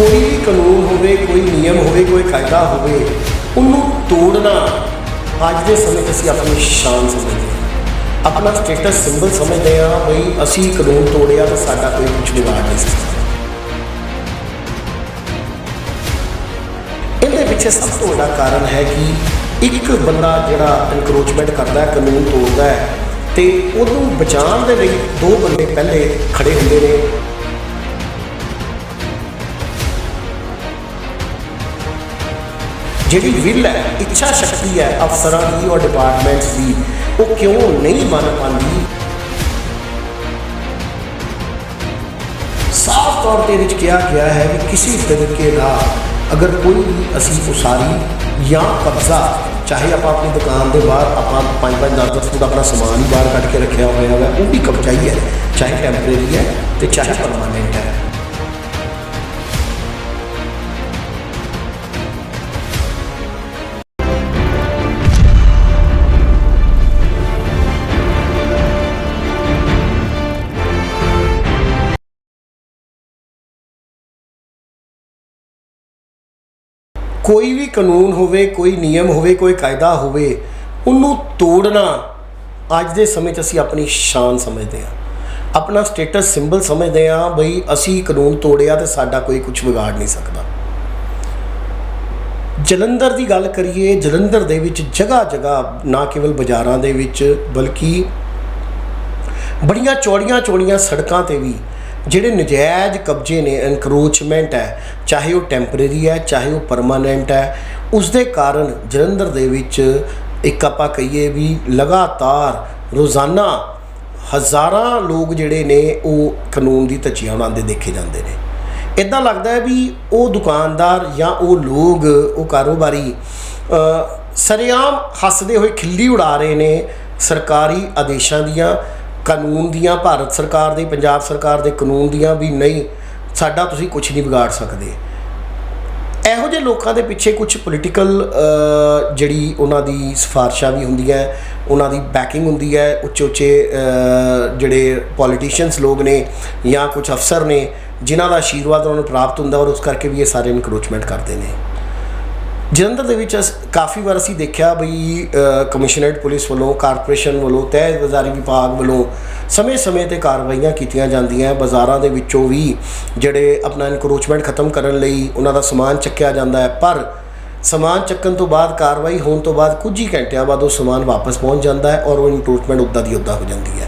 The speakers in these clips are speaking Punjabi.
ਕੋਈ ਵੀ ਕਾਨੂੰਨ ਹੋਵੇ, ਕੋਈ ਨਿਯਮ ਹੋਵੇ, ਕੋਈ ਕਾਇਦਾ ਹੋਵੇ, ਉਹਨੂੰ ਤੋੜਨਾ ਅੱਜ ਦੇ ਸਮੇਂ 'ਚ ਅਸੀਂ ਆਪਣੀ ਸ਼ਾਨ ਸਮਝਦੇ ਹਾਂ। ਆਪਣਾ ਸਟੇਟਸ ਸਿੰਬਲ ਸਮਝਦੇ ਹਾਂ, ਬਈ ਅਸੀਂ ਕਾਨੂੰਨ ਤੋੜਿਆ ਤਾਂ ਸਾਡਾ ਕੋਈ ਕੁਝ ਵਿਗਾੜ ਨਹੀਂ ਸਕਦਾ। ਇਹਦੇ ਪਿੱਛੇ ਸਭ ਤੋਂ ਵੱਡਾ ਕਾਰਨ ਹੈ ਕਿ ਇੱਕ ਬੰਦਾ ਜਿਹੜਾ ਇਨਕਰੋਚਮੈਂਟ ਕਰਦਾ ਹੈ, ਕਾਨੂੰਨ ਤੋੜਦਾ ਹੈ, ਤੇ ਉਹਨੂੰ ਬਚਾਉਣ ਦੇ ਲਈ ਦੋ ਬੰਦੇ ਪਹਿਲੇ ਖੜੇ ਹੁੰਦੇ ਨੇ। ਜਿਹੜੀ ਵਿਲ ਹੈ, ਇੱਛਾ ਸ਼ਕਤੀ ਹੈ, ਅਫਸਰਾਂ ਦੀ ਔਰ ਡਿਪਾਰਟਮੈਂਟਸ ਦੀ, ਉਹ ਕਿਉਂ ਨਹੀਂ ਬਣ ਪਾਉਂਦੀ? ਸਾਫ਼ ਤੌਰ ਤੇ ਇਹਦੇ ਵਿੱਚ ਕਿਹਾ ਗਿਆ ਹੈ ਕਿ ਕਿਸੇ ਤਰੀਕੇ ਦਾ ਅਗਰ ਕੋਈ ਵੀ ਅਸੀਂ ਉਸਾਰੀ ਜਾਂ ਕਬਜ਼ਾ, ਚਾਹੇ ਆਪਾਂ ਆਪਣੀ ਦੁਕਾਨ ਦੇ ਬਾਹਰ ਆਪਾਂ 5-5 10-10 ਫੁੱਟ ਆਪਣਾ ਸਮਾਨ ਹੀ ਬਾਹਰ ਕੱਢ ਕੇ ਰੱਖਿਆ ਹੋਇਆ ਹੈ ਉਹ ਵੀ ਕਬਜ਼ਾ ਹੀ ਹੈ ਚਾਹੇ ਟੈਂਪਰੇਰੀ ਹੈ ਤੇ ਚਾਹੇ ਪਰਮਾਨੈਂਟ ਹੈ। ਕੋਈ ਵੀ ਕਾਨੂੰਨ ਹੋਵੇ, ਕੋਈ ਨਿਯਮ ਹੋਵੇ, ਕੋਈ ਕਾਇਦਾ ਹੋਵੇ, ਉਹਨੂੰ ਤੋੜਨਾ ਅੱਜ ਦੇ ਸਮੇਂ 'ਚ ਅਸੀਂ ਆਪਣੀ ਸ਼ਾਨ ਸਮਝਦੇ ਹਾਂ। ਆਪਣਾ ਸਟੇਟਸ ਸਿੰਬਲ ਸਮਝਦੇ ਹਾਂ ਬਈ ਅਸੀਂ ਕਾਨੂੰਨ ਤੋੜਿਆ ਤੇ ਸਾਡਾ ਕੋਈ ਕੁਝ ਵਿਗਾੜ ਨਹੀਂ ਸਕਦਾ। ਜਲੰਧਰ ਦੀ ਗੱਲ ਕਰੀਏ, ਜਲੰਧਰ ਦੇ ਵਿੱਚ ਜਗ੍ਹਾ ਜਗ੍ਹਾ ਨਾ ਕੇਵਲ ਬਾਜ਼ਾਰਾਂ ਦੇ ਵਿੱਚ, ਬਲਕਿ ਬੜੀਆਂ ਚੌੜੀਆਂ ਚੌੜੀਆਂ ਸੜਕਾਂ ਤੇ ਵੀ ਜਿਹੜੇ ਨਜਾਇਜ਼ ਕਬਜ਼ੇ ਨੇ ਐਨਕਰੋਚਮੈਂਟ ਹੈ, ਚਾਹੇ ਉਹ ਟੈਂਪਰੇਰੀ ਹੈ, ਚਾਹੇ ਉਹ ਪਰਮਾਨੈਂਟ ਹੈ ਉਸ ਦੇ ਕਾਰਨ ਜਲੰਧਰ ਦੇ ਵਿੱਚ ਇੱਕ ਆਪਾਂ ਕਹੀਏ ਵੀ ਲਗਾਤਾਰ ਰੋਜ਼ਾਨਾ ਹਜ਼ਾਰਾਂ ਲੋਕ ਜਿਹੜੇ ਨੇ, ਉਹ ਕਾਨੂੰਨ ਦੀ ਧੱਜੀਆਂ ਉਡਾਉਂਦੇ ਦੇਖੇ ਜਾਂਦੇ ਨੇ। ਇਦਾਂ ਲੱਗਦਾ ਹੈ ਵੀ ਉਹ ਦੁਕਾਨਦਾਰ ਜਾਂ ਉਹ ਲੋਕ, ਉਹ ਕਾਰੋਬਾਰੀ ਸਰਿਆਮ ਹੱਸਦੇ ਹੋਏ ਖਿੱਲੀ ਉਡਾ ਰਹੇ ਨੇ ਸਰਕਾਰੀ ਆਦੇਸ਼ਾਂ ਦੀਆਂ। ਕਾਨੂੰਨ ਦੀਆਂ, ਭਾਰਤ ਸਰਕਾਰ ਦੇ, ਪੰਜਾਬ ਸਰਕਾਰ ਦੇ ਕਾਨੂੰਨ ਦੀਆਂ ਵੀ ਨਹੀਂ, ਸਾਡਾ ਤੁਸੀਂ ਕੁਝ ਨਹੀਂ ਵਿਗਾੜ ਸਕਦੇ। ਇਹੋ ਜਿਹੇ ਲੋਕਾਂ ਦੇ ਪਿੱਛੇ ਕੁਝ ਪੋਲੀਟੀਕਲ ਜਿਹੜੀ ਉਹਨਾਂ ਦੀ ਸਿਫਾਰਸ਼ਾਂ ਵੀ ਹੁੰਦੀਆਂ ਉਹਨਾਂ ਦੀ ਬੈਕਿੰਗ ਹੁੰਦੀ ਹੈ ਉੱਚੇ ਉੱਚੇ ਜਿਹੜੇ ਪੋਲੀਟੀਸ਼ੀਅਨਸ ਲੋਕ ਨੇ ਜਾਂ ਕੁਝ ਅਫਸਰ ਨੇ, ਜਿਨ੍ਹਾਂ ਦਾ ਆਸ਼ੀਰਵਾਦ ਉਹਨਾਂ ਨੂੰ ਪ੍ਰਾਪਤ ਹੁੰਦਾ ਔਰ ਉਸ ਕਰਕੇ ਵੀ ਇਹ ਸਾਰੇ ਇਨਕਰੋਚਮੈਂਟ ਕਰਦੇ ਨੇ। ਜਲੰਧਰ ਦੇ ਵਿੱਚ ਅਸ- ਕਾਫੀ ਵਾਰ ਅਸੀਂ ਦੇਖਿਆ ਬਈ ਕਮਿਸ਼ਨਰੇਟ ਪੁਲਿਸ ਵੱਲੋਂ, ਕਾਰਪੋਰੇਸ਼ਨ ਵੱਲੋਂ, ਤਹਿ ਵਜ਼ਾਰੀ ਵਿਭਾਗ ਵੱਲੋਂ ਸਮੇਂ-ਸਮੇਂ ਤੇ ਕਾਰਵਾਈਆਂ ਕੀਤੀਆਂ ਜਾਂਦੀਆਂ। ਬਾਜ਼ਾਰਾਂ ਦੇ ਵਿੱਚੋਂ ਵੀ ਜਿਹੜੇ ਆਪਣਾ ਇਨਕਰੋਚਮੈਂਟ ਖਤਮ ਕਰਨ ਲਈ ਉਹਨਾਂ ਦਾ ਸਮਾਨ ਚੱਕਿਆ ਜਾਂਦਾ ਹੈ। ਪਰ ਸਮਾਨ ਚੱਕਣ ਤੋਂ ਬਾਅਦ ਕਾਰਵਾਈ ਹੋਣ ਤੋਂ ਬਾਅਦ ਕੁਝ ਹੀ ਘੰਟਿਆਂ ਬਾਅਦ ਉਹ ਸਮਾਨ ਵਾਪਸ ਪਹੁੰਚ ਜਾਂਦਾ ਹੈ ਔਰ ਉਹ ਇਨਕਰੋਚਮੈਂਟ ਉੱਦਾਂ ਦੀ ਉੱਦਾਂ ਹੋ ਜਾਂਦੀ ਹੈ।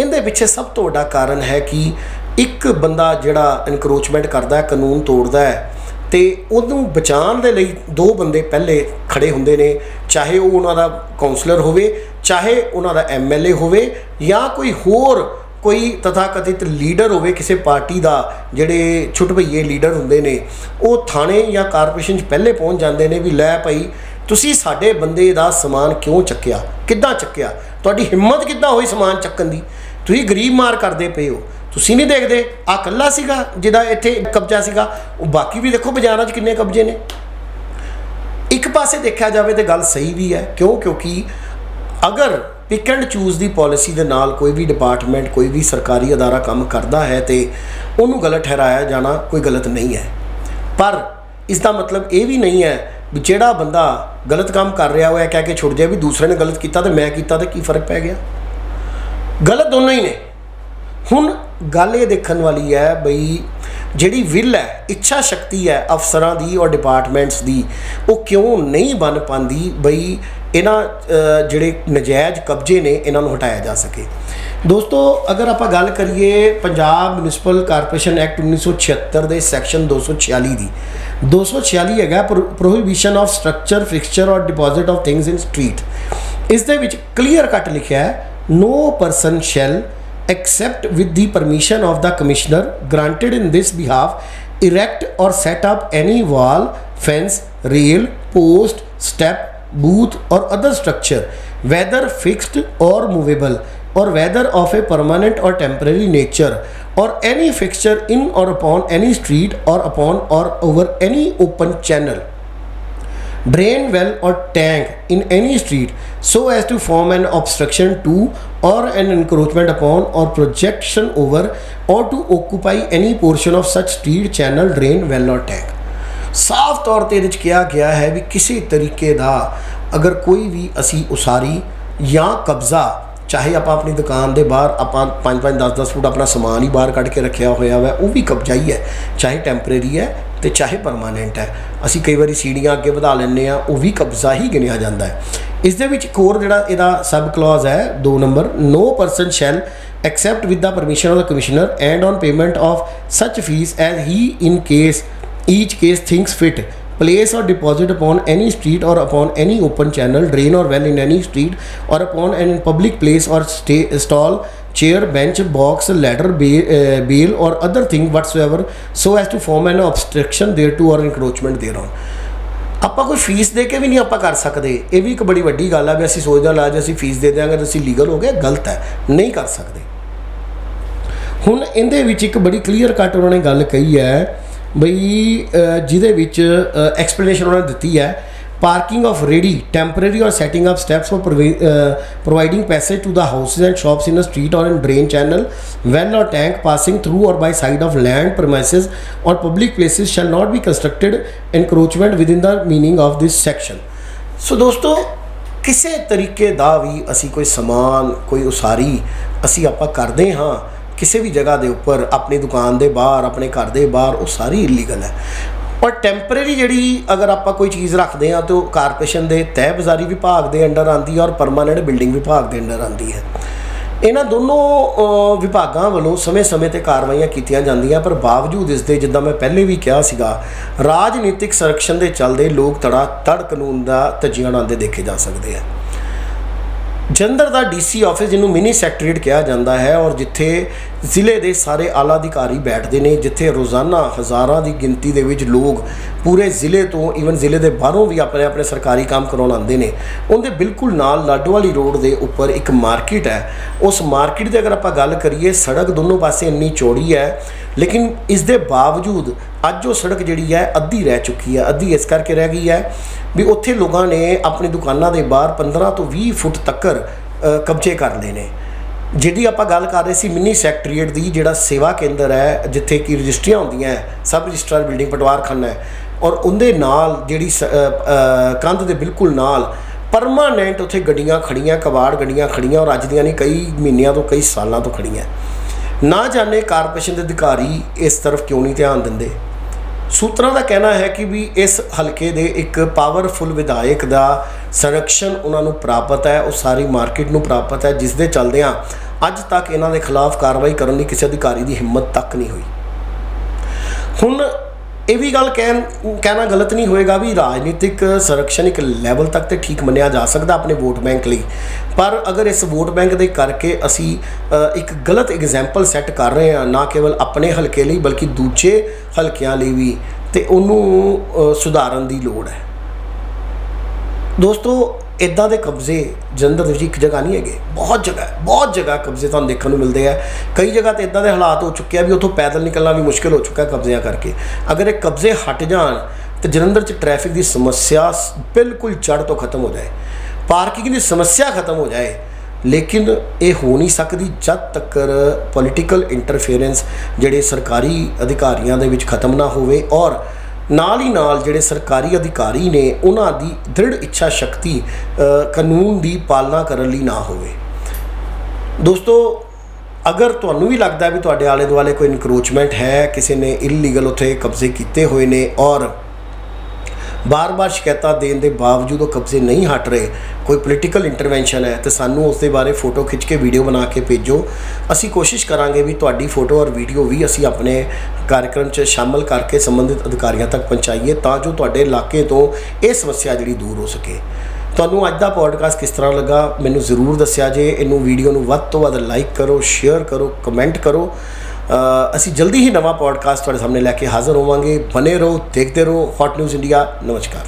ਇਹਦੇ ਪਿੱਛੇ ਸਭ ਤੋਂ ਵੱਡਾ ਕਾਰਨ ਹੈ ਕਿ ਇੱਕ ਬੰਦਾ ਜਿਹੜਾ ਇਨਕਰੋਚਮੈਂਟ ਕਰਦਾ ਹੈ, ਕਾਨੂੰਨ ਤੋੜਦਾ ਹੈ ਤੇ ਉਹਨੂੰ ਬਚਾਉਣ ਦੇ ਲਈ ਦੋ ਬੰਦੇ ਪਹਿਲੇ ਖੜੇ ਹੁੰਦੇ ਨੇ, ਚਾਹੇ ਉਹ ਉਹਨਾਂ ਦਾ ਕਾਉਂਸਲਰ ਹੋਵੇ, ਚਾਹੇ ਉਹਨਾਂ ਦਾ ਐਮਐਲਏ ਹੋਵੇ, ਜਾਂ ਕੋਈ ਹੋਰ ਕੋਈ ਤਥਾਕਥਿਤ ਲੀਡਰ ਹੋਵੇ, ਕਿਸੇ ਪਾਰਟੀ ਦਾ ਜਿਹੜੇ ਛੁਟਭਈਏ ਲੀਡਰ ਹੁੰਦੇ ਨੇ, ਉਹ ਥਾਣੇ ਜਾਂ ਕਾਰਪੋਰੇਸ਼ਨ 'ਚ ਪਹਿਲੇ ਪਹੁੰਚ ਜਾਂਦੇ ਨੇ ਵੀ ਲੈ ਭਾਈ, ਤੁਸੀਂ ਸਾਡੇ ਬੰਦੇ ਦਾ ਸਮਾਨ ਕਿਉਂ ਚੱਕਿਆ? ਕਿੱਦਾਂ ਚੱਕਿਆ? ਤੁਹਾਡੀ ਹਿੰਮਤ ਕਿੱਦਾਂ ਹੋਈ ਸਮਾਨ ਚੱਕਣ ਦੀ? ਤੁਸੀਂ ਗਰੀਬ ਮਾਰ ਕਰਦੇ ਪਏ ਹੋ। ਤੁਸੀਂ ਨਹੀਂ ਦੇਖਦੇ। ਆ ਕੱਲਾ ਸੀਗਾ, ਜਿਹਦਾ ਇੱਥੇ ਕਬਜ਼ਾ ਸੀਗਾ। ਉਹ ਬਾਕੀ ਵੀ ਦੇਖੋ ਬਾਜ਼ਾਰਾਂ 'ਚ ਕਿੰਨੇ ਕਬਜ਼ੇ ਨੇ। ਇੱਕ ਪਾਸੇ ਦੇਖਿਆ ਜਾਵੇ ਤੇ ਗੱਲ ਸਹੀ ਵੀ ਹੈ, ਕਿਉਂ? ਕਿਉਂਕਿ ਅਗਰ ਪਿਕ ਐਂਡ ਚੂਜ਼ ਦੀ ਪਾਲਿਸੀ ਦੇ ਨਾਲ ਕੋਈ ਵੀ ਡਿਪਾਰਟਮੈਂਟ ਕੋਈ ਵੀ ਸਰਕਾਰੀ ਅਦਾਰਾ ਕੰਮ ਕਰਦਾ ਹੈ ਤੇ ਉਹਨੂੰ ਗਲਤ ਠਹਿਰਾਇਆ ਜਾਣਾ ਕੋਈ ਗਲਤ ਨਹੀਂ ਹੈ। ਪਰ ਇਸ ਦਾ ਮਤਲਬ ਇਹ ਵੀ ਨਹੀਂ ਹੈ ਵੀ ਜਿਹੜਾ ਬੰਦਾ ਗਲਤ ਕੰਮ ਕਰ ਰਿਹਾ ਹੋਇਆ, ਕਹਿ ਕੇ ਛੁੱਟ ਜਾਏ ਵੀ ਦੂਸਰੇ ਨੇ ਗਲਤ ਕੀਤਾ ਤੇ ਮੈਂ ਕੀਤਾ ਤੇ ਕੀ ਫ਼ਰਕ ਪੈ ਗਿਆ? ਗਲਤ ਦੋਨੋਂ ਹੀ ਨੇ। ਹੁਣ ਗੱਲ ਇਹ ਦੇਖਣ ਵਾਲੀ ਹੈ ਬਈ ਜਿਹੜੀ ਵਿਲ ਹੈ, ਇੱਛਾ ਸ਼ਕਤੀ ਹੈ ਅਫਸਰਾਂ ਦੀ ਔਰ ਡਿਪਾਰਟਮੈਂਟਸ ਦੀ, ਉਹ ਕਿਉਂ ਨਹੀਂ ਬਣ ਪਾਉਂਦੀ ਬਈ ਇਹਨਾਂ ਜਿਹੜੇ ਨਜਾਇਜ਼ ਕਬਜ਼ੇ ਨੇ ਇਹਨਾਂ ਨੂੰ ਹਟਾਇਆ ਜਾ ਸਕੇ। ਦੋਸਤੋ, ਅਗਰ ਆਪਾਂ ਗੱਲ ਕਰੀਏ ਪੰਜਾਬ ਮਿਊਨਿਸਪਲ ਕਾਰਪੋਰੇਸ਼ਨ ਐਕਟ 1976 ਦੇ ਸੈਕਸ਼ਨ 246 ਦੀ 246 ਹੈਗਾ prohibition of structure fixture or deposit of things in street ਇਸ ਦੇ ਵਿੱਚ ਕਲੀਅਰ ਕੱਟ ਲਿਖਿਆ ਹੈ, no person shall except with the permission of the commissioner granted in this behalf erect or set up any wall fence rail post step booth or other structure whether fixed or movable or whether of a permanent or temporary nature or any fixture in or upon any street or upon or over any open channel drain well or tank in any street so as to form an obstruction to or an encroachment upon or projection over or to occupy any portion of such street channel drain well or tank ਸਾਫ਼ ਤੌਰ ਤੇ ਇਹਦੇ ਵਿੱਚ ਕਿਹਾ ਗਿਆ ਹੈ ਵੀ ਕਿਸੇ ਤਰੀਕੇ ਦਾ ਅਗਰ ਕੋਈ ਵੀ ਅਸੀਂ ਉਸਾਰੀ ਜਾਂ ਕਬਜ਼ਾ ਚਾਹੇ ਆਪਾਂ ਆਪਣੀ ਦੁਕਾਨ ਦੇ ਬਾਹਰ ਆਪਾਂ 5-5 10-10 ਫੁੱਟ ਆਪਣਾ ਸਮਾਨ ਹੀ ਬਾਹਰ ਕੱਢ ਕੇ ਰੱਖਿਆ ਹੋਇਆ ਵਾ ਉਹ ਵੀ ਕਬਜ਼ਾ ਹੀ ਹੈ ਚਾਹੇ ਟੈਂਪਰੇਰੀ ਹੈ ਤੇ ਚਾਹੇ ਪਰਮਾਨੈਂਟ ਹੈ ਅਸੀਂ ਕਈ ਵਾਰੀ ਸੀੜੀਆਂ ਅੱਗੇ ਵਧਾ ਲੈਂਦੇ ਆ ਉਹ ਵੀ ਕਬਜ਼ਾ ਹੀ ਗਿਣਿਆ ਜਾਂਦਾ ਹੈ ਇਸ ਦੇ ਵਿੱਚ ਇੱਕ ਹੋਰ ਜਿਹੜਾ ਇਹਦਾ ਸਬ ਕਲੌਜ਼ ਹੈ 2 number no person shall except with the permission of the commissioner and on payment of such fee as he in case each case thinks fit place or deposit upon any street or upon any open channel drain or well in any street or upon any public place or stay stall chair bench box ladder bale, uh, eh, bale or other thing whatsoever so as to form an obstruction thereto or encroachment thereon. ਆਪਾਂ ਕੋਈ ਫੀਸ ਦੇ ਕੇ ਵੀ ਨਹੀਂ ਆਪਾਂ ਕਰ ਸਕਦੇ। ਇਹ ਵੀ ਇੱਕ ਬੜੀ ਵੱਡੀ ਗੱਲ ਆ ਵੀ ਅਸੀਂ ਸੋਚਦੇ ਹਾਂ ਲਾ ਅਸੀਂ ਫੀਸ ਦੇ ਦਿਆਂਗੇ ਤਾਂ ਅਸੀਂ ਲੀਗਲ ਹੋ ਗਏ ਗਲਤ ਹੈ ਨਹੀਂ ਕਰ ਸਕਦੇ। ਹੁਣ ਇਹਦੇ ਵਿੱਚ ਇੱਕ ਬੜੀ ਕਲੀਅਰ ਕੱਟ ਉਹਨਾਂ ਨੇ ਗੱਲ ਕਹੀ ਹੈ ਬਈ ਜਿਹਦੇ ਵਿੱਚ ਐਕਸਪਲੇਨੇਸ਼ਨ ਉਹਨਾਂ ਨੇ ਦਿੱਤੀ ਹੈ। Parking of ready temporary or setting up steps for providing passage to the houses and shops in a street or in drain channel well or tank passing through or by side of land premises or public places shall not be constructed encroachment within the meaning of this section so ਦੋਸਤੋ ਕਿਸੇ ਤਰੀਕੇ ਦਾ ਵੀ ਅਸੀਂ ਕੋਈ ਸਮਾਨ ਕੋਈ ਉਸਾਰੀ ਅਸੀਂ ਆਪਾਂ ਕਰਦੇ ਹਾਂ ਕਿਸੇ ਵੀ ਜਗ੍ਹਾ ਦੇ ਉੱਪਰ ਆਪਣੀ ਦੁਕਾਨ ਦੇ ਬਾਹਰ ਆਪਣੇ ਘਰ ਦੇ ਬਾਹਰ ਉਹ ਸਾਰੀ ਇਲੀਗਲ ਹੈ ਔਰ ਟੈਂਪਰੇਰੀ ਜਿਹੜੀ ਅਗਰ ਆਪਾਂ ਕੋਈ ਚੀਜ਼ ਰੱਖਦੇ ਹਾਂ ਤਾਂ ਉਹ ਕਾਰਪੋਰੇਸ਼ਨ ਦੇ ਤਹਿ ਬਜ਼ਾਰੀ ਵਿਭਾਗ ਦੇ ਅੰਡਰ ਆਂਦੀ ਹੈ ਔਰ ਪਰਮਾਨੈਂਟ ਬਿਲਡਿੰਗ ਵਿਭਾਗ ਦੇ ਅੰਡਰ ਆਂਦੀ ਹੈ। ਇਹਨਾਂ ਦੋਨੋਂ ਵਿਭਾਗਾਂ ਵੱਲੋਂ ਸਮੇਂ-ਸਮੇਂ ਤੇ ਕਾਰਵਾਈਆਂ ਕੀਤੀਆਂ ਜਾਂਦੀਆਂ, ਪਰ ਬਾਵਜੂਦ ਇਸ ਦੇ, ਜਿੱਦਾਂ ਮੈਂ ਪਹਿਲੇ ਵੀ ਕਿਹਾ ਸੀਗਾ, ਰਾਜਨੀਤਿਕ ਸੰਰਕਸ਼ਣ ਦੇ ਚੱਲਦੇ ਲੋਕ ਤੜਾ ਤੜ ਕਾਨੂੰਨ ਦਾ ਤਜੀਆਂ ਉਡਾਉਂਦੇ ਦੇਖੇ ਜਾ ਸਕਦੇ ਆ। ਜਲੰਧਰ ਦਾ ਡੀਸੀ ਆਫਿਸ, ਜਿਹਨੂੰ ਮਿਨੀ ਸੈਕਟਰੀਏਟ ਕਿਹਾ ਜਾਂਦਾ ਹੈ ਔਰ ਜਿੱਥੇ ਜ਼ਿਲ੍ਹੇ ਦੇ ਸਾਰੇ ਆਲਾ ਅਧਿਕਾਰੀ ਬੈਠਦੇ ਨੇ, ਜਿੱਥੇ ਰੋਜ਼ਾਨਾ ਹਜ਼ਾਰਾਂ ਦੀ ਗਿਣਤੀ ਦੇ ਵਿੱਚ ਲੋਕ ਪੂਰੇ ਜ਼ਿਲ੍ਹੇ ਤੋਂ ਈਵਨ ਜ਼ਿਲ੍ਹੇ ਦੇ ਬਾਹਰੋਂ ਵੀ ਆਪਣੇ ਆਪਣੇ ਸਰਕਾਰੀ ਕੰਮ ਕਰਾਉਣ ਆਉਂਦੇ ਨੇ। ਉਹਦੇ ਬਿਲਕੁਲ ਨਾਲ ਲਾਡੋਵਾਲੀ ਰੋਡ ਦੇ ਉੱਪਰ ਇੱਕ ਮਾਰਕੀਟ ਹੈ। ਉਸ ਮਾਰਕੀਟ ਦੀ ਅਗਰ ਆਪਾਂ ਗੱਲ ਕਰੀਏ ਸੜਕ ਦੋਨੋਂ ਪਾਸੇ ਇੰਨੀ ਚੌੜੀ ਹੈ ਲੇਕਿਨ ਇਸ ਦੇ ਬਾਵਜੂਦ ਅੱਜ ਉਹ ਸੜਕ ਜਿਹੜੀ ਹੈ ਅੱਧੀ ਰਹਿ ਚੁੱਕੀ ਹੈ ਅੱਧੀ ਇਸ ਕਰਕੇ ਰਹਿ ਗਈ ਹੈ ਵੀ ਉੱਥੇ ਲੋਕਾਂ ਨੇ ਆਪਣੀ ਦੁਕਾਨਾਂ ਦੇ ਬਾਹਰ 15 ਤੋਂ 20 ਫੁੱਟ ਤੱਕ ਕਬਜ਼ੇ ਕਰ ਲਏ ਨੇ। ਜਿਹਦੀ ਆਪਾਂ ਗੱਲ ਕਰ ਰਹੇ ਸੀ ਮਿੰਨੀ ਸੈਕਟਰੀਏਟ ਦੀ ਜਿਹੜਾ ਸੇਵਾ ਕੇਂਦਰ ਹੈ ਜਿੱਥੇ ਕਿ ਰਜਿਸਟਰੀਆਂ ਹੁੰਦੀਆਂ ਹੈ, ਸਬ ਰਜਿਸਟਰਾਰ ਬਿਲਡਿੰਗ ਪਟਵਾਰਖਾਨਾ ਹੈ ਔਰ ਉਹਦੇ ਨਾਲ ਜਿਹੜੀ ਸ- ਕੰਧ ਦੇ ਬਿਲਕੁਲ ਨਾਲ ਪਰਮਾਨੈਂਟ ਉੱਥੇ ਗੱਡੀਆਂ ਖੜੀਆਂ, ਕਬਾੜ ਗੱਡੀਆਂ ਖੜੀਆਂ ਔਰ ਅੱਜ ਦੀਆਂ ਨਹੀਂ, ਕਈ ਮਹੀਨਿਆਂ ਤੋਂ, ਕਈ ਸਾਲਾਂ ਤੋਂ ਖੜੀਆਂ। ਨਾ ਜਾਣੇ ਕਾਰਪੋਰੇਸ਼ਨ ਦੇ ਅਧਿਕਾਰੀ ਇਸ ਤਰਫ ਕਿਉਂ ਨਹੀਂ ਧਿਆਨ ਦਿੰਦੇ? ਸੂਤਰਾਂ ਦਾ ਕਹਿਣਾ ਹੈ ਕਿ ਵੀ ਇਸ ਹਲਕੇ ਦੇ ਇੱਕ ਪਾਵਰਫੁਲ ਵਿਧਾਇਕ ਦਾ ਸੰਰਕਸ਼ਣ ਉਹਨਾਂ ਨੂੰ ਪ੍ਰਾਪਤ ਹੈ, ਉਹ ਸਾਰੀ ਮਾਰਕੀਟ ਨੂੰ ਪ੍ਰਾਪਤ ਹੈ, ਜਿਸ ਦੇ ਚੱਲਦਿਆਂ ਅੱਜ ਤੱਕ ਇਹਨਾਂ ਦੇ ਖਿਲਾਫ ਕਾਰਵਾਈ ਕਰਨ ਦੀ ਕਿਸੇ ਅਧਿਕਾਰੀ ਦੀ ਹਿੰਮਤ ਤੱਕ ਨਹੀਂ ਹੋਈ। ਹੁਣ ਇਹ ਵੀ ਗੱਲ ਕਹਿਣ ਕਹਿਣਾ ਗਲਤ ਨਹੀਂ ਹੋਏਗਾ ਵੀ ਰਾਜਨੀਤਿਕ ਸੰਰਕਸ਼ਣ ਇੱਕ ਲੈਵਲ ਤੱਕ ਤੇ ਠੀਕ ਮੰਨਿਆ ਜਾ ਸਕਦਾ ਆਪਣੇ ਵੋਟ ਬੈਂਕ ਲਈ। ਪਰ ਅਗਰ ਇਸ ਵੋਟ ਬੈਂਕ ਦੇ ਕਰਕੇ ਅਸੀਂ ਇੱਕ ਗਲਤ ਐਗਜ਼ਾਮਪਲ ਸੈੱਟ ਕਰ ਰਹੇ ਹਾਂ, ਨਾ ਕੇਵਲ ਆਪਣੇ ਹਲਕੇ ਲਈ ਬਲਕਿ ਦੂਜੇ ਹਲਕਿਆਂ ਲਈ ਵੀ, ਤੇ ਉਹਨੂੰ ਸੁਧਾਰਨ ਦੀ ਲੋੜ ਹੈ। ਦੋਸਤੋ ਇਦਾਂ ਦੇ ਕਬਜ਼ੇ ਜਲੰਧਰ ਵਿੱਚ ਇੱਕ ਜਗ੍ਹਾ ਨਹੀਂ ਹੈਗੇ। ਬਹੁਤ ਜਗ੍ਹਾ ਬਹੁਤ ਜਗ੍ਹਾ ਕਬਜ਼ੇ ਤੁਹਾਨੂੰ ਦੇਖਣ ਨੂੰ ਮਿਲਦੇ ਆ। ਕਈ ਜਗ੍ਹਾ ਤੇ ਇਦਾਂ ਦੇ ਹਾਲਾਤ ਹੋ ਚੁੱਕੇ ਆ ਵੀ ਉੱਥੋਂ ਪੈਦਲ ਨਿਕਲਣਾ ਵੀ ਮੁਸ਼ਕਿਲ ਹੋ ਚੁੱਕਾ ਕਬਜ਼ਿਆਂ ਕਰਕੇ। ਅਗਰ ਇਹ ਕਬਜ਼ੇ ਹਟ ਜਾਣ, ਤੇ ਜਲੰਧਰ 'ਚ ਟ੍ਰੈਫਿਕ ਦੀ ਸਮੱਸਿਆ ਬਿਲਕੁਲ ਜੜ ਤੋਂ ਖਤਮ ਹੋ ਜਾਏ। ਪਾਰਕਿੰਗ ਦੀ ਸਮੱਸਿਆ ਖਤਮ ਹੋ ਜਾਏ, ਲੇਕਿਨ ਇਹ ਹੋ ਨਹੀਂ ਸਕਦੀ ਜਦ ਤੱਕ ਪੋਲੀਟੀਕਲ ਇੰਟਰਫੇਰੈਂਸ ਜਿਹੜੇ ਸਰਕਾਰੀ ਅਧਿਕਾਰੀਆਂ ਦੇ ਵਿੱਚ ਖਤਮ ਨਾ ਹੋਵੇ ਔਰ ਨਾਲ ਹੀ ਨਾਲ ਜਿਹੜੇ ਸਰਕਾਰੀ ਅਧਿਕਾਰੀ ਨੇ, ਉਹਨਾਂ ਦੀ ਦ੍ਰਿੜ ਇੱਛਾ ਸ਼ਕਤੀ ਕਾਨੂੰਨ ਦੀ ਪਾਲਣਾ ਕਰਨ ਲਈ ਨਾ ਹੋਵੇ। ਦੋਸਤੋ, ਅਗਰ ਤੁਹਾਨੂੰ ਵੀ ਲੱਗਦਾ ਵੀ ਤੁਹਾਡੇ ਆਲੇ ਦੁਆਲੇ ਕੋਈ ਇਨਕਰੋਚਮੈਂਟ ਹੈ, ਕਿਸੇ ਨੇ ਇਲੀਗਲ ਉੱਥੇ ਕਬਜ਼ੇ ਕੀਤੇ ਹੋਏ ਨੇ ਔਰ ਬਾਰ-ਬਾਰ ਸ਼ਿਕਾਇਤਾਂ ਦੇਣ ਦੇ ਬਾਵਜੂਦ ਉਹ ਕਬਜ਼ੇ ਨਹੀਂ ਹਟ ਰਹੇ। ਕੋਈ ਪੋਲੀਟੀਕਲ ਇੰਟਰਵੈਂਸ਼ਨ ਹੈ ਤੇ ਸਾਨੂੰ ਉਸ ਦੇ ਬਾਰੇ ਫੋਟੋ ਖਿੱਚ ਕੇ ਵੀਡੀਓ ਬਣਾ ਕੇ ਭੇਜੋ। ਅਸੀਂ ਕੋਸ਼ਿਸ਼ ਕਰਾਂਗੇ ਵੀ ਤੁਹਾਡੀ ਫੋਟੋ ਔਰ ਵੀਡੀਓ ਵੀ ਅਸੀਂ ਆਪਣੇ ਕਾਰਜਕ੍ਰਮ 'ਚ ਸ਼ਾਮਲ ਕਰਕੇ ਸੰਬੰਧਿਤ ਅਧਿਕਾਰੀਆਂ ਤੱਕ ਪਹੁੰਚਾਈਏ ਤਾਂ ਜੋ ਤੁਹਾਡੇ ਇਲਾਕੇ ਤੋਂ ਇਹ ਸਮੱਸਿਆ ਜਿਹੜੀ ਦੂਰ ਹੋ ਸਕੇ। ਤੁਹਾਨੂੰ ਅੱਜ ਦਾ ਪੋਡਕਾਸਟ ਕਿਸ ਤਰ੍ਹਾਂ ਲੱਗਾ ਮੈਨੂੰ ਜ਼ਰੂਰ ਦੱਸਿਆ ਜੇ। ਇਹਨੂੰ ਵੀਡੀਓ ਨੂੰ ਵੱਧ ਤੋਂ ਵੱਧ ਲਾਈਕ ਕਰੋ ਸ਼ੇਅਰ ਕਰੋ ਕਮੈਂਟ ਕਰੋ। ਅਸੀਂ ਜਲਦੀ ਹੀ ਨਵਾਂ ਪੋਡਕਾਸਟ ਤੁਹਾਡੇ ਸਾਹਮਣੇ ਲੈ ਕੇ ਹਾਜ਼ਰ ਹੋਵਾਂਗੇ। ਬਨੇ ਰਹੋ, ਦੇਖਦੇ ਰਹੋ ਹੌਟ ਨਿਊਜ਼ ਇੰਡੀਆ ਨਮਸਕਾਰ।